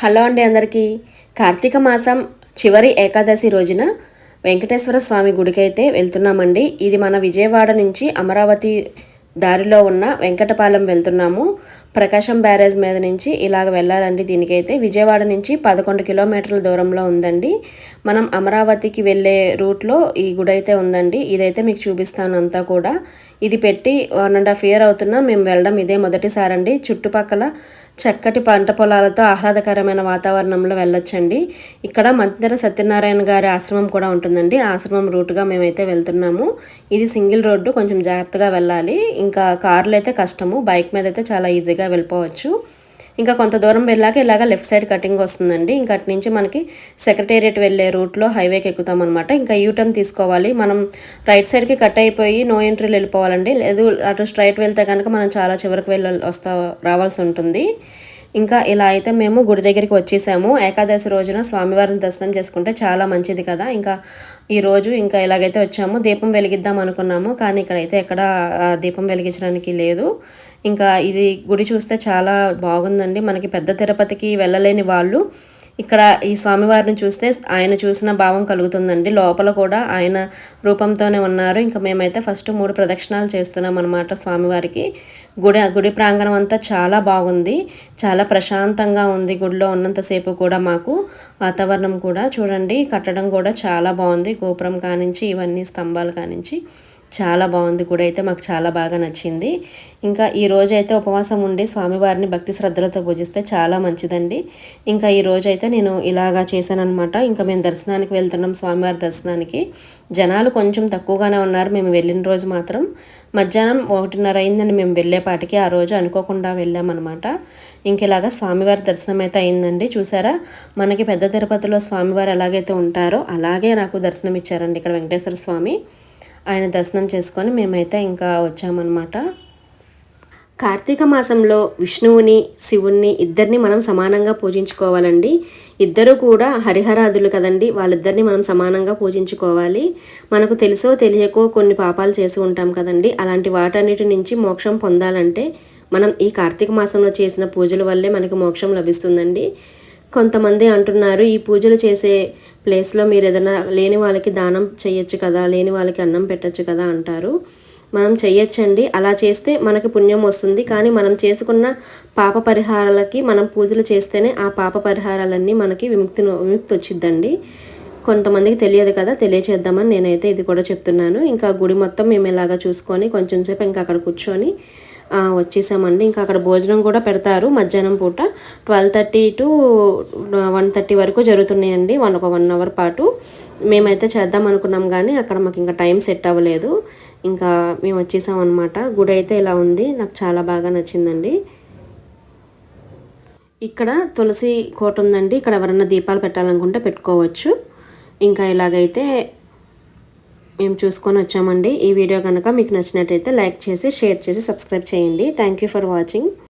Hello అండి అందరికీ. కార్తీక మాసం చివరి ఏకాదశి రోజున వెంకటేశ్వర స్వామి గుడికి అయితే వెళ్తున్నామండి. ఇది మన విజయవాడ నుంచి అమరావతి దారిలో ఉన్న వెంకటపాలెం వెళ్తున్నాము. ప్రకాశం బ్యారేజ్ మీద నుంచి ఇలాగ వెళ్ళాలండి దీనికైతే. విజయవాడ నుంచి పదకొండు కిలోమీటర్ల దూరంలో ఉందండి. మనం అమరావతికి వెళ్ళే రూట్లో ఈ గుడి అయితే ఉందండి. ఇదైతే మీకు చూపిస్తాను అంతా కూడా. ఇది పెట్టి వన్ అండ్ హాఫ్ ఇయర్ అవుతున్నా మేము వెళ్ళడం ఇదే మొదటిసారండి. చుట్టుపక్కల చక్కటి పంట పొలాలతో ఆహ్లాదకరమైన వాతావరణంలో వెళ్ళొచ్చండి. ఇక్కడ మంతెర సత్యనారాయణ గారి ఆశ్రమం కూడా ఉంటుందండి. ఆశ్రమం రూట్గా మేమైతే వెళ్తున్నాము. ఇది సింగిల్ రోడ్డు కొంచెం జాగ్రత్తగా వెళ్ళాలి. ఇంకా కార్లు అయితే కష్టము. బైక్ మీద అయితే చాలా ఈజీగా వెళ్ళిపోవచ్చు. ఇంకా కొంత దూరం వెళ్ళాక ఇలాగ లెఫ్ట్ సైడ్ కటింగ్ వస్తుందండి. ఇంకా అటు నుంచి మనకి సెక్రటేరియట్ వెళ్ళే రూట్లో హైవేకి ఎక్కుతాం అనమాట ఇంకా యూటర్న్ తీసుకోవాలి. మనం రైట్ సైడ్కి కట్ అయిపోయి నో ఎంట్రీలు వెళ్ళిపోవాలండి. లేదు అటు స్ట్రైట్ వెళ్తే కనుక మనం చాలా చివరికి వెళ్ళ వస్తా రావాల్సి ఉంటుంది. ఇంకా ఇలా అయితే మేము గుడి దగ్గరికి వచ్చేసాము. ఏకాదశి రోజున స్వామివారిని దర్శనం చేసుకుంటే చాలా మంచిది కదా. ఇంకా ఈ రోజు ఇంకా ఇలాగైతే వచ్చాము. దీపం వెలిగిద్దాం అనుకున్నాము. కానీ ఇక్కడైతే ఎక్కడ దీపం వెలిగించడానికి లేదు. ఇంకా ఇది గుడి చూస్తే చాలా బాగుందండి. మనకి పెద్ద తిరుపతికి వెళ్ళలేని వాళ్ళు ఇక్కడ ఈ స్వామివారిని చూస్తే ఆయన చూసిన భావం కలుగుతుందండి. లోపల కూడా ఆయన రూపంతోనే ఉన్నారు. ఇంకా మేమైతే ఫస్ట్ మూడు ప్రదక్షిణాలు చేస్తున్నాం అనమాట స్వామివారికి. గుడి గుడి ప్రాంగణం అంతా చాలా బాగుంది. చాలా ప్రశాంతంగా ఉంది గుడిలో ఉన్నంతసేపు కూడా మాకు. వాతావరణం కూడా చూడండి కట్టడం కూడా చాలా బాగుంది. గోపురం కానించి ఇవన్నీ స్తంభాలు కానించి. చాలా బాగుంది గుడి అయితే మాకు చాలా బాగా నచ్చింది. ఇంకా ఈ రోజు అయితే ఉపవాసం ఉండి స్వామివారిని భక్తి శ్రద్ధలతో పూజిస్తే చాలా మంచిదండి. ఇంకా ఈ రోజు అయితే నేను ఇలాగా చేశానన్నమాట. ఇంకా మేము దర్శనానికి వెళ్తున్నాం స్వామివారి దర్శనానికి. జనాలు కొంచెం తక్కువగానే ఉన్నారు. మేము వెళ్ళిన రోజు మాత్రం మధ్యాహ్నం ఒకటిన్నర అయిందండి. మేము వెళ్ళేపాటికి ఆ రోజు అనుకోకుండా వెళ్ళామన్నమాట. ఇంక ఇలాగా స్వామివారి దర్శనం అయితే అయిందండి. చూసారా? మనకి పెద్ద తిరుపతిలో స్వామివారు ఎలాగైతే ఉంటారో అలాగే నాకు దర్శనం ఇచ్చారండి ఇక్కడ వెంకటేశ్వర స్వామి. ఆయన దర్శనం చేసుకొని మేమైతే ఇంకా వచ్చామన్నమాట. కార్తీక మాసంలో విష్ణువుని శివుణ్ణి ఇద్దరిని మనం సమానంగా పూజించుకోవాలండి. ఇద్దరు కూడా హరిహరాదులు కదండి వాళ్ళిద్దరిని మనం సమానంగా పూజించుకోవాలి. మనకు తెలుసో తెలియకో కొన్ని పాపాలు చేసి ఉంటాం కదండి. అలాంటి వాటన్నిటి నుంచి మోక్షం పొందాలంటే మనం ఈ కార్తీక మాసంలో చేసిన పూజల వల్లే మనకి మోక్షం లభిస్తుందండి. కొంతమంది అంటున్నారు ఈ పూజలు చేసే ప్లేస్లో మీరు ఏదైనా లేని వాళ్ళకి దానం చేయొచ్చు కదా లేని వాళ్ళకి అన్నం పెట్టచ్చు కదా అంటారు. మనం చేయొచ్చండి అలా చేస్తే మనకి పుణ్యం వస్తుంది. కానీ మనం చేసుకున్న పాప పరిహారాలకి మనం పూజలు చేస్తేనే ఆ పాప పరిహారాలన్నీ మనకి విముక్తి విముక్తి వచ్చిద్దండి. కొంతమందికి తెలియదు కదా తెలియచేద్దామని నేనైతే ఇది కూడా చెప్తున్నాను. ఇంకా గుడి మొత్తం మేము ఇలాగా చూసుకొని కొంచెం సేపు ఇంకా అక్కడ కూర్చొని వచ్చేసామండి. ఇంకా అక్కడ భోజనం కూడా పెడతారు మధ్యాహ్నం పూట. Twelve thirty to one thirty వరకు జరుగుతున్నాయండి. వన్ ఒక వన్ అవర్ పాటు. మేమైతే చేద్దాం అనుకున్నాం కానీ అక్కడ మాకు ఇంకా టైం సెట్ అవ్వలేదు. ఇంకా మేము వచ్చేసాం అనమాట గుడి అయితే ఇలా ఉంది. నాకు చాలా బాగా నచ్చిందండి. ఇక్కడ తులసి కోట ఉందండి. ఇక్కడ ఎవరన్నా దీపాలు పెట్టాలనుకుంటే పెట్టుకోవచ్చు. ఇంకా ఇలాగైతే మేము చూసుకొని వచ్చామండి. ఈ వీడియో కనుక మీకు నచ్చినట్టయితే లైక్ చేసి షేర్ చేసి సబ్స్క్రైబ్ చేయండి. Thank you for watching